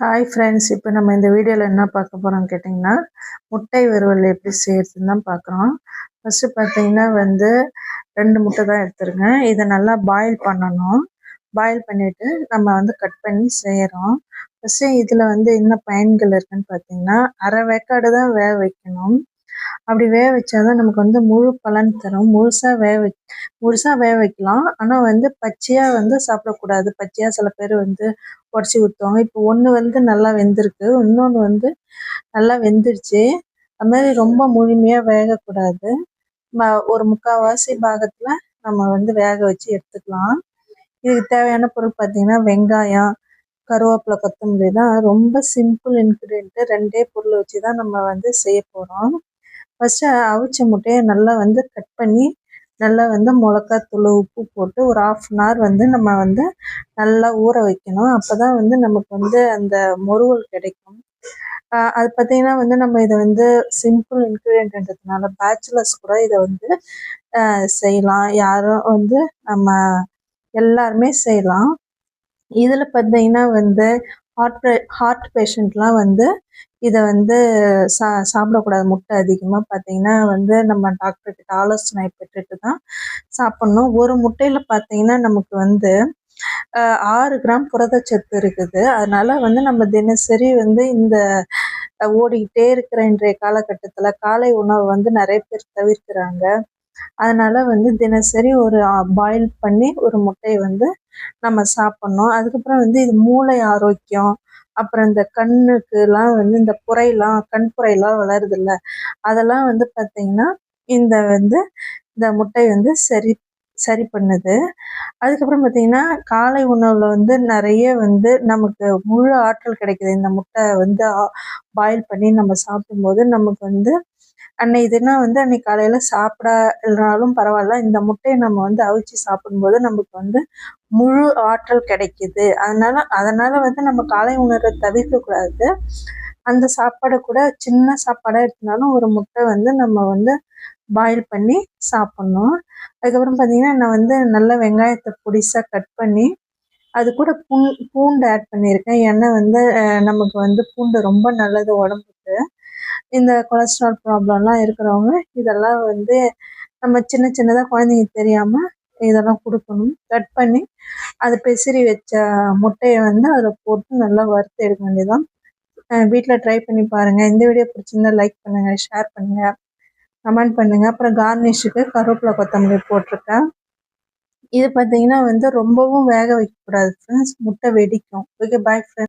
Hi friends இப்போ நம்ம இந்த வீடியோவில் என்ன பார்க்க போகிறோம்னு கேட்டிங்கன்னா முட்டை வறுவல் எப்படி செய்யறதுன்னு தான் பார்க்குறோம். ஃபஸ்ட்டு பார்த்தீங்கன்னா வந்து ரெண்டு முட்டை தான் எடுத்துருங்க இதை நல்லா பாயில் பண்ணணும். பாயில் பண்ணிவிட்டு நம்ம வந்து கட் பண்ணி செய்கிறோம் ஃபஸ்ட்டு இதில் வந்து என்ன பயன்கள் இருக்குன்னு பார்த்தீங்கன்னா அரை வேக்காடு தான் வேக வைக்கணும். அப்படி வேக வச்சா தான் நமக்கு வந்து முழு பலன் தரும். முழுசாக வேக வை முழுசாக வேக வைக்கலாம். ஆனால் வந்து பச்சையாக வந்து சாப்பிடக்கூடாது. பச்சையாக சில பேர் வந்து உடச்சி ஊற்றுவாங்க இப்போ ஒன்று வந்து நல்லா வெந்திருக்கு. இன்னொன்று வந்து நல்லா வெந்துருச்சு. அது மாதிரி ரொம்ப முழுமையாக வேகக்கூடாது. ம ஒரு முக்கால்வாசி பாகத்தில் நம்ம வந்து வேக வச்சு எடுத்துக்கலாம். இதுக்கு தேவையான பொருள் பார்த்தீங்கன்னா வெங்காயம் கருவேப்பிலை கொத்தமல்லி தான். ரொம்ப சிம்பிள் இன்க்ரீடியன்ட்டு ரெண்டே பொருள் வச்சு தான் நம்ம வந்து செய்ய போகிறோம் ஃபஸ்ட்டு அவிச்ச முட்டையை நல்லா வந்து கட் பண்ணி நல்லா வந்து மிளகாத்தூள் உப்பு போட்டு ஒரு ஆஃப் அன் ஹவர் வந்து நம்ம வந்து நல்லா ஊற வைக்கணும். அப்போ தான் வந்து நமக்கு வந்து அந்த முருகல் கிடைக்கும். அது பார்த்தீங்கன்னா வந்து நம்ம இதை வந்து சிம்பிள் இன்க்ரீடியன்ட்ன்றதுனால பேச்சுலர்ஸ் கூட இதை வந்து செய்யலாம். யாரும் வந்து நம்ம எல்லாருமே செய்யலாம். இதில் பார்த்தீங்கன்னா வந்து ஹார்ட் ஹார்ட் பேஷண்ட்லாம் வந்து இதை வந்து சா சாப்பிடக்கூடாது. முட்டை அதிகமாக பார்த்தீங்கன்னா வந்து நம்ம டாக்டர்கிட்ட ஆலோசனை பெற்றுட்டு தான் சாப்பிட்ணும். ஒரு முட்டையில் பார்த்தீங்கன்னா நமக்கு வந்து ஆறு கிராம் புரதச்சத்து இருக்குது. அதனால வந்து நம்ம தினசரி வந்து இந்த ஓடிக்கிட்டே இருக்கிற இன்றைய காலகட்டத்தில் காலை உணவு வந்து நிறைய பேர் தவிர்க்கிறாங்க. அதனால வந்து தினசரி ஒரு பாயில் பண்ணி ஒரு முட்டையை வந்து நம்ம சாப்பிட்ணும். அதுக்கப்புறம் வந்து இது மூளை ஆரோக்கியம் அப்புறம் இந்த கண்ணுக்குலாம் வந்து இந்த புரையெல்லாம் கண் புரையெல்லாம் வளருதுல்ல அதெல்லாம் வந்து பார்த்திங்கன்னா இந்த வந்து இந்த முட்டை வந்து சரி சரி பண்ணுது. அதுக்கப்புறம் பார்த்திங்கன்னா காலை உணவில் வந்து நிறைய வந்து நமக்கு முழு ஆற்றல் கிடைக்குது. இந்த முட்டை வந்து பாயில் பண்ணி நம்ம சாப்பிடும்போது நமக்கு வந்து அன்னைக்கு தினம் வந்து அன்னைக்கு காலையில் சாப்பிட இல்லைனாலும் பரவாயில்ல. இந்த முட்டையை நம்ம வந்து அவிச்சு சாப்பிடும்போது நமக்கு வந்து முழு ஆற்றல் கிடைக்குது. அதனால அதனால வந்து நம்ம காலை உணர்வை தவிர்க்கக்கூடாது அந்த சாப்பாடை கூட சின்ன சாப்பாடாக இருந்தாலும் ஒரு முட்டை வந்து நம்ம வந்து பாயில் பண்ணி சாப்பிட்ணும். அதுக்கப்புறம் பார்த்தீங்கன்னா நான் வந்து நல்ல வெங்காயத்தை பொடிசாக கட் பண்ணி அது கூட பூ பூண்டு ஆட் பண்ணியிருக்கேன். ஏன்னா வந்து நமக்கு வந்து பூண்டு ரொம்ப நல்லது உடம்புக்கு. இந்த கொலஸ்ட்ரால் ப்ராப்ளம்லாம் இருக்கிறவங்க இதெல்லாம் வந்து நம்ம சின்ன சின்னதாக குழந்தைங்க தெரியாமல் இதெல்லாம் கொடுக்கணும். கட் பண்ணி அதை பெசிரி வச்ச முட்டையை வந்து அதில் போட்டு நல்லா வறுத்து எடுக்க வேண்டியதான் வீட்டில் ட்ரை பண்ணி பாருங்கள் இந்த வீடியோ பிடிச்சிருந்தா லைக் பண்ணுங்கள் ஷேர் பண்ணுங்கள் கமெண்ட் பண்ணுங்கள் அப்புறம் கார்னிஷுக்கு கருவேப்பிலை கொத்தமல்லி போட்டிருக்கேன். இது பார்த்தீங்கன்னா வந்து ரொம்பவும் வேக வைக்கக்கூடாது ஃப்ரெண்ட்ஸ் முட்டை வெடிக்கும். Okay bye friends